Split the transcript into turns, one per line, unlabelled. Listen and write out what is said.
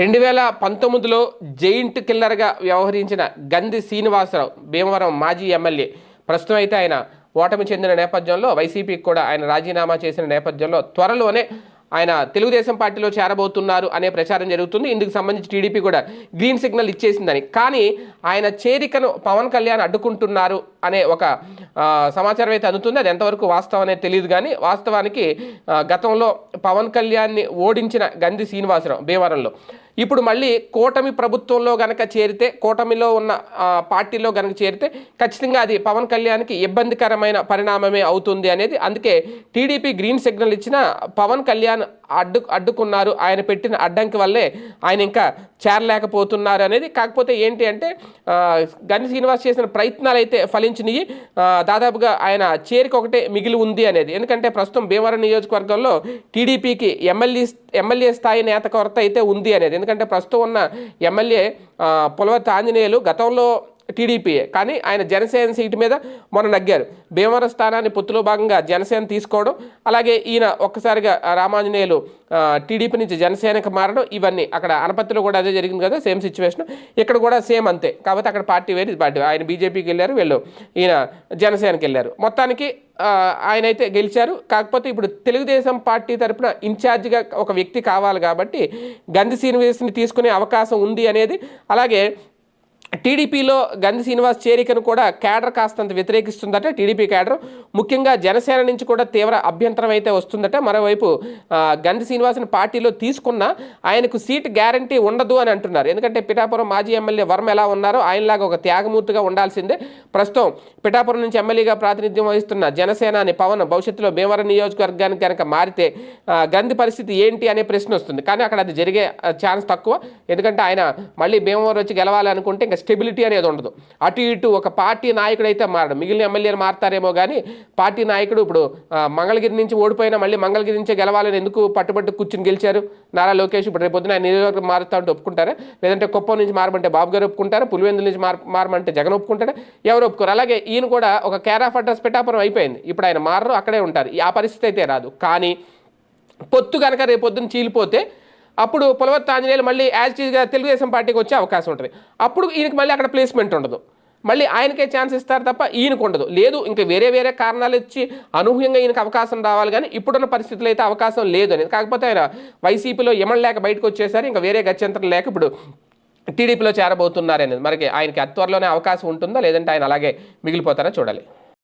రెండు వేల పంతొమ్మిదిలో జైంట్ కిల్లర్గా వ్యవహరించిన గంది శ్రీనివాసరావు భీమవరం మాజీ ఎమ్మెల్యే ప్రస్తుతం అయితే ఆయన ఓటమి చెందిన నేపథ్యంలో వైసీపీకి కూడా ఆయన రాజీనామా చేసిన నేపథ్యంలో త్వరలోనే ఆయన తెలుగుదేశం పార్టీలో చేరబోతున్నారు అనే ప్రచారం జరుగుతుంది. ఇందుకు సంబంధించి టీడీపీ కూడా గ్రీన్ సిగ్నల్ ఇచ్చేసిందని. కానీ ఆయన చేరికను పవన్ కళ్యాణ్ అడ్డుకుంటున్నారు అనే ఒక సమాచారం అయితే అందుతుంది. అది ఎంతవరకు వాస్తవం అనేది తెలియదు కానీ వాస్తవానికి గతంలో పవన్ కళ్యాణ్ని ఓడించిన గంది శ్రీనివాసరావు భీమవరంలో ఇప్పుడు మళ్ళీ కూటమి ప్రభుత్వంలో గనక చేరితే కూటమిలో ఉన్న పార్టీలో గనక చేరితే ఖచ్చితంగా అది పవన్ కళ్యాణ్కి ఇబ్బందికరమైన పరిణామమే అవుతుంది అనేది. అందుకే టీడీపీ గ్రీన్ సిగ్నల్ ఇచ్చిన పవన్ కళ్యాణ్ అడ్డు అడ్డుకున్నారు. ఆయన పెట్టిన అడ్డంకి వల్లే ఆయన ఇంకా చేరలేకపోతున్నారు అనేది. కాకపోతే ఏంటి అంటే గని శ్రీనివాస్ చేసిన ప్రయత్నాలు అయితే ఫలించినవి దాదాపుగా ఆయన చేరికొకటే మిగిలి ఉంది అనేది. ఎందుకంటే ప్రస్తుతం భీమవరం నియోజకవర్గంలో టీడీపీకి ఎమ్మెల్యే ఎమ్మెల్యే స్థాయి నేత కొరత అయితే ఉంది అనేది. ఎందుకంటే ప్రస్తుతం ఉన్న ఎమ్మెల్యే పులవర్తి ఆంజనేయులు గతంలో టీడీపీయే. కానీ ఆయన జనసేన సీటు మీద మొన్న నగ్గారు. భీమవరం స్థానాన్ని పొత్తులో భాగంగా జనసేన తీసుకోవడం అలాగే ఈయన ఒక్కసారిగా రామాంజనేయులు టీడీపీ నుంచి జనసేనకి మారడం ఇవన్నీ అక్కడ అనపత్తిలో కూడా అదే జరిగింది కదా సేమ్ సిచ్యువేషన్. ఇక్కడ కూడా సేమ్ అంతే. కాబట్టి అక్కడ పార్టీ వేరు పార్టీ ఆయన బీజేపీకి వెళ్ళారు వీళ్ళు ఈయన జనసేనకి వెళ్ళారు. మొత్తానికి ఆయన అయితే గెలిచారు. కాకపోతే ఇప్పుడు తెలుగుదేశం పార్టీ తరపున ఇన్ఛార్జిగా ఒక వ్యక్తి కావాలి కాబట్టి గంధి శ్రీనివాస్ని తీసుకునే అవకాశం ఉంది అనేది అలాగే టీడీపీలో గంధి శ్రీనివాస్ చేరికను కూడా కేడర్ కాస్తంత వ్యతిరేకిస్తుందట. టీడీపీ కేడర్ ముఖ్యంగా జనసేన నుంచి కూడా తీవ్ర అభ్యంతరం అయితే వస్తుందట. మరోవైపు గంధి శ్రీనివాస్ని పార్టీలో తీసుకున్న ఆయనకు సీట్ గ్యారంటీ ఉండదు అని అంటున్నారు. ఎందుకంటే పిఠాపురం మాజీ ఎమ్మెల్యే వర్మ ఎలా ఉన్నారో ఆయనలాగా ఒక త్యాగమూర్తిగా ఉండాల్సిందే. ప్రస్తుతం పిఠాపురం నుంచి ఎమ్మెల్యేగా ప్రాతినిధ్యం వహిస్తున్న జనసేనాని పవన్ భవిష్యత్తులో భీమవరం నియోజకవర్గానికి కనుక మారితే గంధి పరిస్థితి ఏంటి అనే ప్రశ్న వస్తుంది. కానీ అక్కడ అది జరిగే ఛాన్స్ తక్కువ. ఎందుకంటే ఆయన మళ్ళీ భీమవరం వచ్చి గెలవాలనుకుంటే ఇంకా స్టెబిలిటీ అనేది ఉండదు. అటు ఇటు ఒక పార్టీ నాయకుడు అయితే మారడు. మిగిలిన ఎమ్మెల్యేలు మారతారేమో కానీ పార్టీ నాయకుడు ఇప్పుడు మంగళగిరి నుంచి ఓడిపోయినా మళ్ళీ మంగళగిరి నుంచే గెలవాలని ఎందుకు పట్టుబట్టు కూర్చుని గెలిచారు? నారా లోకేష్ ఇప్పుడు రేపు పొద్దున ఆయన నియోజకవర్గం మారుతా ఉంటే ఒప్పుకుంటారా? లేదంటే కుప్పం నుంచి మారమంటే బాబు గారు ఒప్పుకుంటారా? పులివెందుల నుంచి మార్ మారమంటే జగన్ ఒప్పుకుంటారా ఎవరు ఒప్పుకోరు. అలాగే ఈయన కూడా ఒక కేర్ ఆఫ్ అడ్రస్ పిఠాపురం అయిపోయింది. ఇప్పుడు ఆయన మారరు అక్కడే ఉంటారు. ఆ పరిస్థితి అయితే రాదు. కానీ పొత్తు కనుక రేపు చీలిపోతే అప్పుడు పులవత్ ఆంజనేయులు మళ్ళీ యాజ్ టీజ్గా తెలుగుదేశం పార్టీకి వచ్చే అవకాశం ఉంటుంది. అప్పుడు ఈయనకి మళ్ళీ అక్కడ ప్లేస్మెంట్ ఉండదు. మళ్ళీ ఆయనకే ఛాన్స్ ఇస్తారు తప్ప ఈయనకు ఉండదు. లేదు ఇంకా వేరే వేరే కారణాలు ఇచ్చి అనూహ్యంగా ఈయనకు అవకాశం రావాలి కానీ ఇప్పుడున్న పరిస్థితులు అయితే అవకాశం లేదు అనేది. కాకపోతే ఆయన వైసీపీలో ఎమడలేక బయటకు వచ్చేసారు ఇంకా వేరే గత్యంతరం లేక ఇప్పుడు టీడీపీలో చేరబోతున్నారనేది మనకి ఆయనకి అత్వరలోనే అవకాశం ఉంటుందా? లేదంటే ఆయన అలాగే మిగిలిపోతారా? చూడాలి.